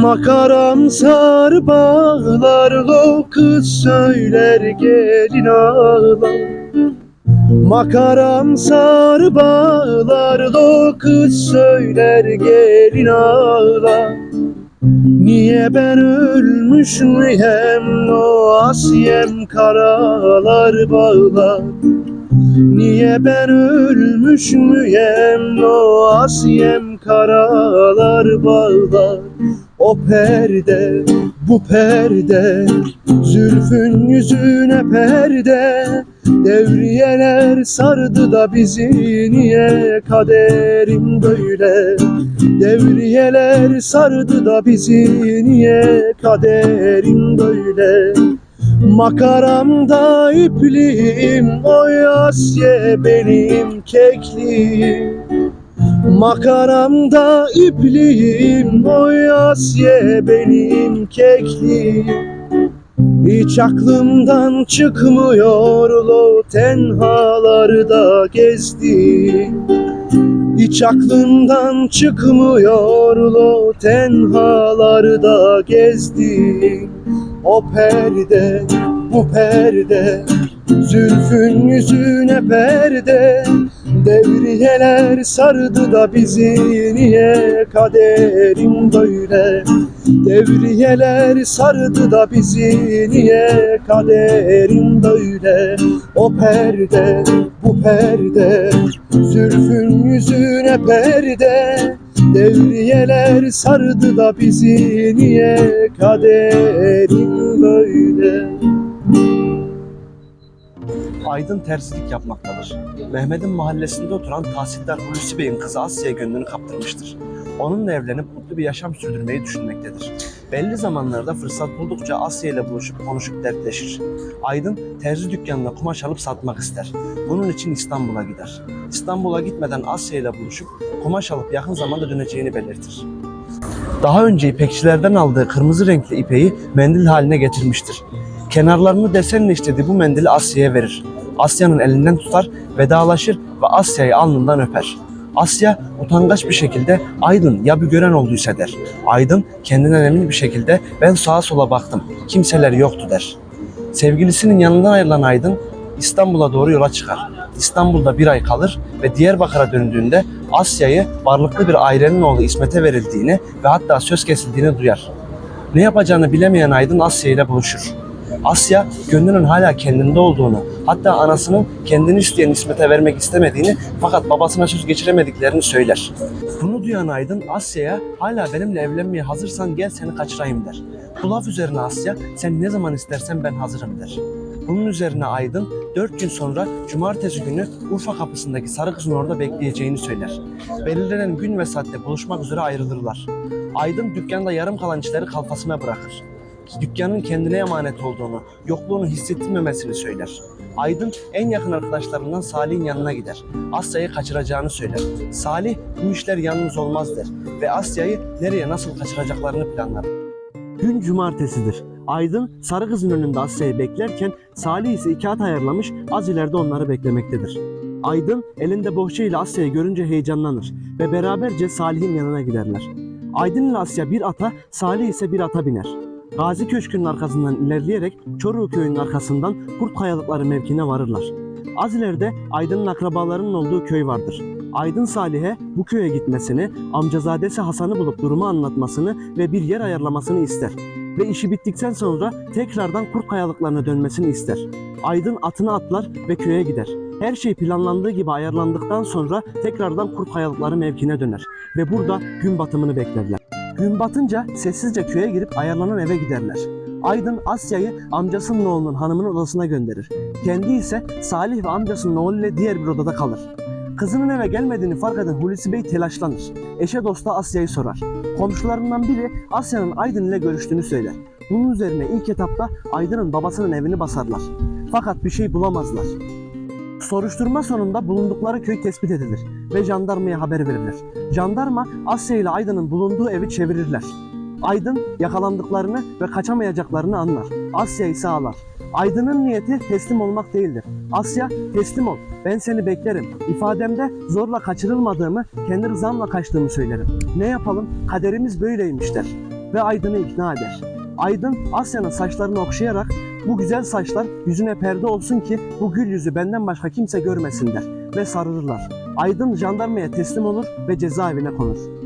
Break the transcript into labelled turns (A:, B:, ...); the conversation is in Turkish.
A: Makaram sar bağlar o kız söyler gelin ağlar Makaram sar bağlar o kız söyler gelin ağlar Niye ben ölmüş müyem o asiyem karalar bağlar Niye ben ölmüş müyem? O asiyem karalar bağlar O perde bu perde Zülfün yüzüne perde. Devriyeler sardı da bizi Niye kaderim böyle? Devriyeler sardı da bizi Niye kaderim böyle Makaramda ipliğim Oy Asya benim kekliğim. Makaramda ipliğim Oy Asya benim kekliğim. Hiç aklımdan çıkmıyor o tenhalarda gezdim Hiç aklımdan çıkmıyor o tenhalarda gezdim O perde bu perde Zülfün yüzüne perde. Devriyeler sardı da bizi Niye kaderim böyle? Devriyeler sardı da bizi Niye kaderim böyle? O perde bu perde Zülfün yüzüne perde Devriyeler sardı da bizi Niye kaderim böyle Aydın terzilik yapmaktadır. Mehmet'in mahallesinde oturan tahsildar Hulusi Bey'in kızı Asya'ya gönlünü kaptırmıştır. Onunla evlenip mutlu bir yaşam sürdürmeyi düşünmektedir. Belli zamanlarda fırsat buldukça Asya ile buluşup konuşup dertleşir. Aydın terzi dükkanına kumaş alıp satmak ister. Bunun için İstanbul'a gider. İstanbul'a gitmeden Asya ile buluşup kumaş alıp yakın zamanda döneceğini belirtir. Daha önce ipekçilerden aldığı kırmızı renkli ipeği mendil haline getirmiştir. Kenarlarını desenle işlediği bu mendili Asya'ya verir. Asya'nın elinden tutar, vedalaşır ve Asya'yı alnından öper. Asya utangaç bir şekilde Aydın ya bir gören olduysa der. Aydın kendinden emin bir şekilde ben sağa sola baktım, kimseler yoktu der. Sevgilisinin yanından ayrılan Aydın İstanbul'a doğru yola çıkar. İstanbul'da bir ay kalır ve Diyarbakır'a döndüğünde Asya'yı varlıklı bir ailenin oğlu İsmet'e verildiğini ve hatta söz kesildiğini duyar. Ne yapacağını bilemeyen Aydın Asya ile buluşur. Asya gönlünün hala kendinde olduğunu, hatta anasının kendini isteyen İsmet'e vermek istemediğini fakat babasına söz geçiremediklerini söyler. Bunu duyan Aydın Asya'ya hala benimle evlenmeye hazırsan gel seni kaçırayım der. Bu laf üzerine Asya sen ne zaman istersen ben hazırım der. Bunun üzerine Aydın dört gün sonra cumartesi günü Urfa kapısındaki sarı kızın orada bekleyeceğini söyler. Belirlenen gün ve saatte buluşmak üzere ayrılırlar. Aydın dükkanda yarım kalan işleri kalfasına bırakır dükkanın kendine emanet olduğunu, yokluğunu hissettirmemesini söyler. Aydın en yakın arkadaşlarından Salih'in yanına gider. Asya'yı kaçıracağını söyler. Salih bu işler yalnız olmaz der ve Asya'yı nereye nasıl kaçıracaklarını planlar. Gün cumartesidir. Aydın sarı kızın önünde Asya'yı beklerken Salih ise iki at ayarlamış az ileride onları beklemektedir. Aydın elinde bohça ile Asya'yı görünce heyecanlanır ve beraberce Salih'in yanına giderler. Aydın ile Asya bir ata, Salih ise bir ata biner. Gazi Köşkü'nün arkasından ilerleyerek Çoruh Köyü'nün arkasından Kurt Kayalıkları mevkine varırlar. Az ileride Aydın'ın akrabalarının olduğu köy vardır. Aydın Salih'e bu köye gitmesini, amcazadesi Hasan'ı bulup durumu anlatmasını ve bir yer ayarlamasını ister. Ve işi bittikten sonra tekrardan Kurt Kayalıklarına dönmesini ister. Aydın atını atlar ve köye gider. Her şey planlandığı gibi ayarlandıktan sonra tekrardan Kurt Kayalıkları mevkine döner ve burada gün batımını beklerler. Gün batınca sessizce köye girip ayarlanan eve giderler. Aydın Asya'yı amcasının oğlunun hanımının odasına gönderir. Kendi ise Salih ve amcasının oğluyla diğer bir odada kalır. Kızının eve gelmediğini fark eden Hulusi Bey telaşlanır. Eşe dosta Asya'yı sorar. Komşularından biri Asya'nın Aydın ile görüştüğünü söyler. Bunun üzerine ilk etapta Aydın'ın babasının evini basarlar. Fakat bir şey bulamazlar. Soruşturma sonunda bulundukları köy tespit edilir ve jandarmaya haber verilir. Jandarma Asya ile Aydın'ın bulunduğu evi çevirirler. Aydın yakalandıklarını ve kaçamayacaklarını anlar. Asya ise ağlar. Aydın'ın niyeti teslim olmak değildir. Asya teslim ol, ben seni beklerim. İfademde zorla kaçırılmadığımı, kendi rızamla kaçtığımı söylerim. Ne yapalım, kaderimiz böyleymiş der. Ve Aydın'ı ikna eder. Aydın Asya'nın saçlarını okşayarak bu güzel saçlar yüzüne perde olsun ki bu gül yüzü benden başka kimse görmesin der ve sarılırlar. Aydın jandarmaya teslim olur ve cezaevine konur.